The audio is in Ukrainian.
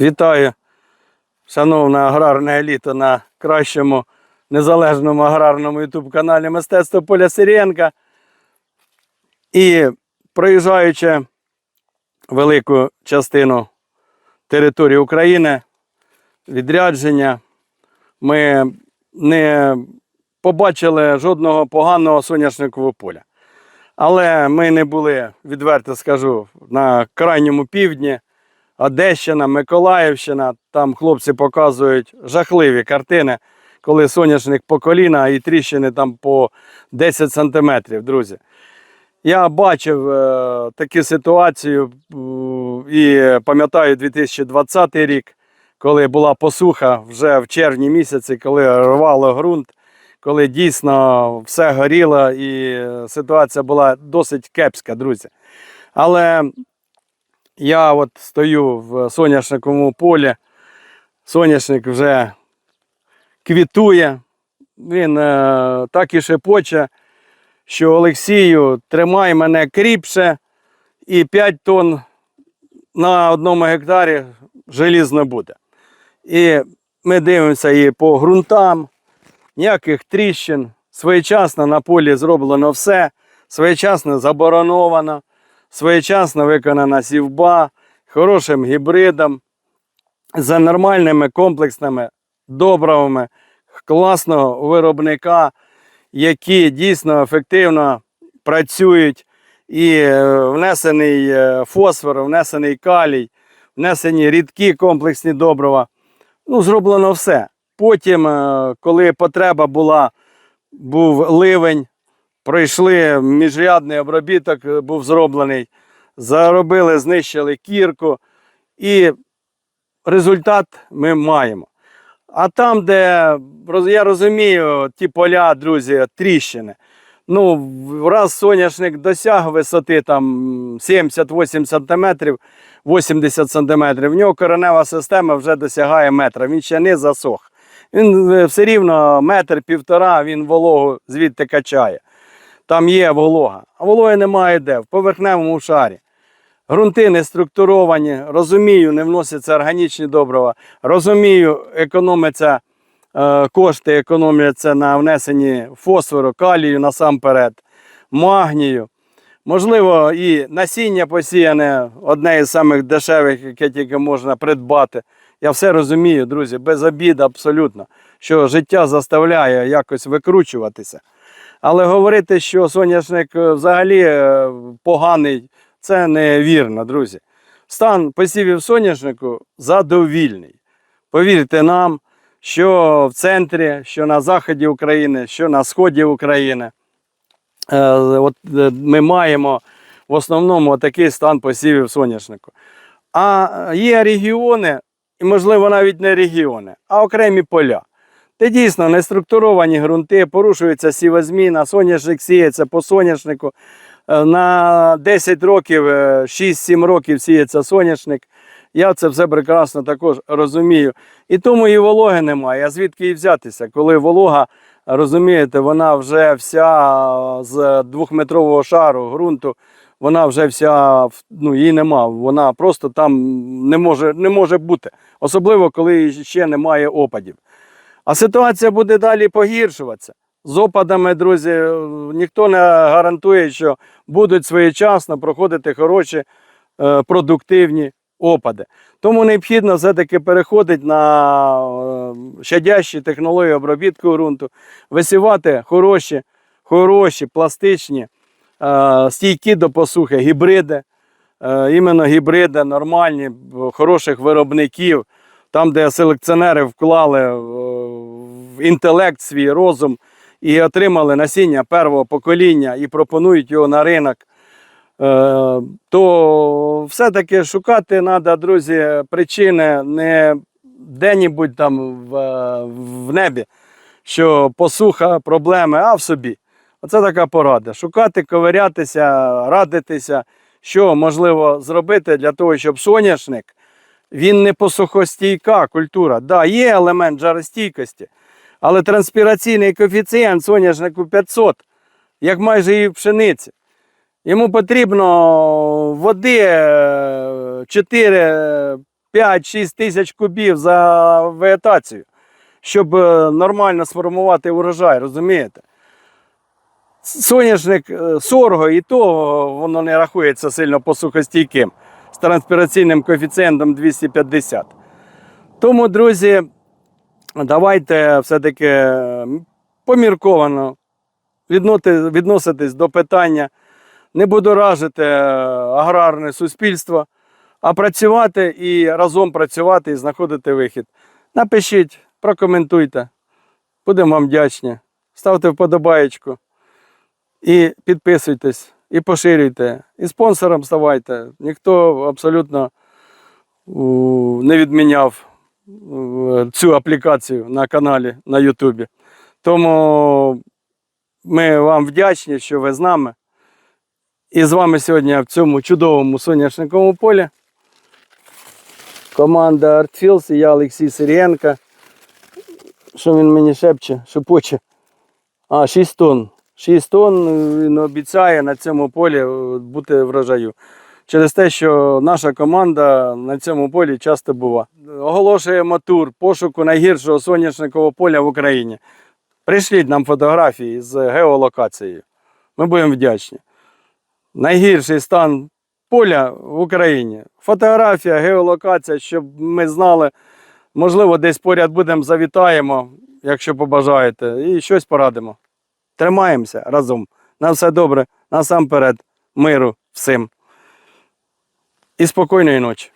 Вітаю, шановне аграрне еліто на кращому незалежному аграрному ютуб каналі Мистецтво Поля Сирієнка. І проїжджаючи велику частину території України, відрядження, ми не побачили жодного поганого соняшникового поля. Але ми не були, відверто скажу, на крайньому півдні. Одещина, Миколаївщина. Там хлопці показують жахливі картини, коли соняшник по коліна і тріщини там по 10 сантиметрів, друзі. Я бачив е, таку ситуацію е, і пам'ятаю 2020 рік, коли була посуха вже в червні місяці, коли рвало ґрунт, коли дійсно все горіло і ситуація була досить кепська, друзі. Але я от стою в соняшниковому полі. Соняшник вже квітує. Він е, так і шепоче, що Олексію, тримай мене кріпше, і 5 тонн на одному гектарі желізно буде. І ми дивимося і по ґрунтам, ніяких тріщин. Своєчасно на полі зроблено все, своєчасно забороновано своєчасно виконана сівба, хорошим гібридом, за нормальними комплексними добривами класного виробника, які дійсно ефективно працюють. І е, внесений е, фосфор, внесений калій, внесені рідкі комплексні добрива. Ну, зроблено все. Потім, е, коли потреба була, був ливень, пройшли міжрядний обробіток, е, був зроблений, заробили, знищили кірку, і результат ми маємо. А там, де я розумію, ті поля, друзі, тріщини. Ну, раз соняшник досяг висоти там 70-80 сантиметрів, 80 сантиметрів, в нього коренева система вже досягає метра, він ще не засох. Він е, все рівно метр, півтора, він вологу звідти качає там є волога, а вологи немає де, в поверхневому шарі. Грунти не структуровані, розумію, не вносяться органічні добрива, розумію, економиться е, кошти, економляться на внесенні фосфору, калію насамперед, магнію. Можливо, і насіння посіяне одне із самих дешевих, яке тільки можна придбати. Я все розумію, друзі, без обід абсолютно, що життя заставляє якось викручуватися. Але говорити, що соняшник е, взагалі е, поганий, це невірно, друзі. Стан посівів соняшнику задовільний. Повірте нам, що в центрі, що на заході України, що на сході України. е, От ми маємо в основному такий стан посівів соняшнику. А є регіони, і, можливо, навіть не регіони, а окремі поля. Де дійсно неструктуровані ґрунти, порушується сівозміна, соняшник сіється по соняшнику. Е, На 10 років, е, 6-7 років сіється соняшник. Я це все прекрасно також розумію. І тому і вологи немає. А звідки її взятися? Коли волога, розумієте, вона вже вся з двохметрового шару ґрунту, вона вже вся, ну, її нема. Вона просто там не може, не може бути. Особливо, коли ще немає опадів. А ситуація буде далі погіршуватися. З опадами, друзі, ніхто не гарантує, що будуть своєчасно проходити хороші, е, продуктивні опади. Тому необхідно все-таки переходити на е, щадящі технології обробітку ґрунту, висівати хороші, хороші, пластичні, е, стійкі до посухи гібриди, іменно гібриди нормальні, хороших виробників, там, де селекціонери вклали інтелект свій розум і отримали насіння первого покоління і пропонують його на ринок, е, то все-таки шукати треба, друзі, причини не де-небудь там в, в небі, що посуха, проблеми, а в собі. Оце така порада. Шукати, ковирятися, радитися, що можливо зробити для того, щоб соняшник він не посухостійка культура. Да, є елемент жаростійкості, але транспіраційний коефіцієнт соняшнику 500, як майже і пшениці. Йому потрібно води 4 5-6 тисяч кубів за вегетацію, щоб е, нормально сформувати урожай, розумієте? Соняшник е, сорго і то воно не рахується сильно посухостійким з транспіраційним коефіцієнтом 250. Тому, друзі, давайте все-таки е, помірковано відноситись до питання, не будоражити е, аграрне суспільство, а працювати і разом працювати і знаходити вихід. Напишіть, прокоментуйте. Будемо вам вдячні. Ставте вподобаєчку. І підписуйтесь, і поширюйте, і спонсором ставайте. Ніхто абсолютно не відміняв цю аплікацію на каналі на Ютубі. Тому ми вам вдячні, що ви з нами. І з вами сьогодні в цьому чудовому соняшниковому полі. Команда Артфілс і я Олексій Сирієнко. Що він мені шепче, шепоче? А, 6 тонн. 6 тонн він обіцяє на цьому полі бути врожаю. Через те, що наша команда на цьому полі часто бува. Оголошуємо тур пошуку найгіршого соняшникового поля в Україні. Прийшліть нам фотографії з геолокацією. Ми будемо вдячні. Найгірший стан поля в Україні. Фотографія, геолокація, щоб ми знали. Можливо, десь поряд будемо, завітаємо, якщо побажаєте, і щось порадимо. Тримаємося разом. На все добре, насамперед, миру всім. І спокійної ночі.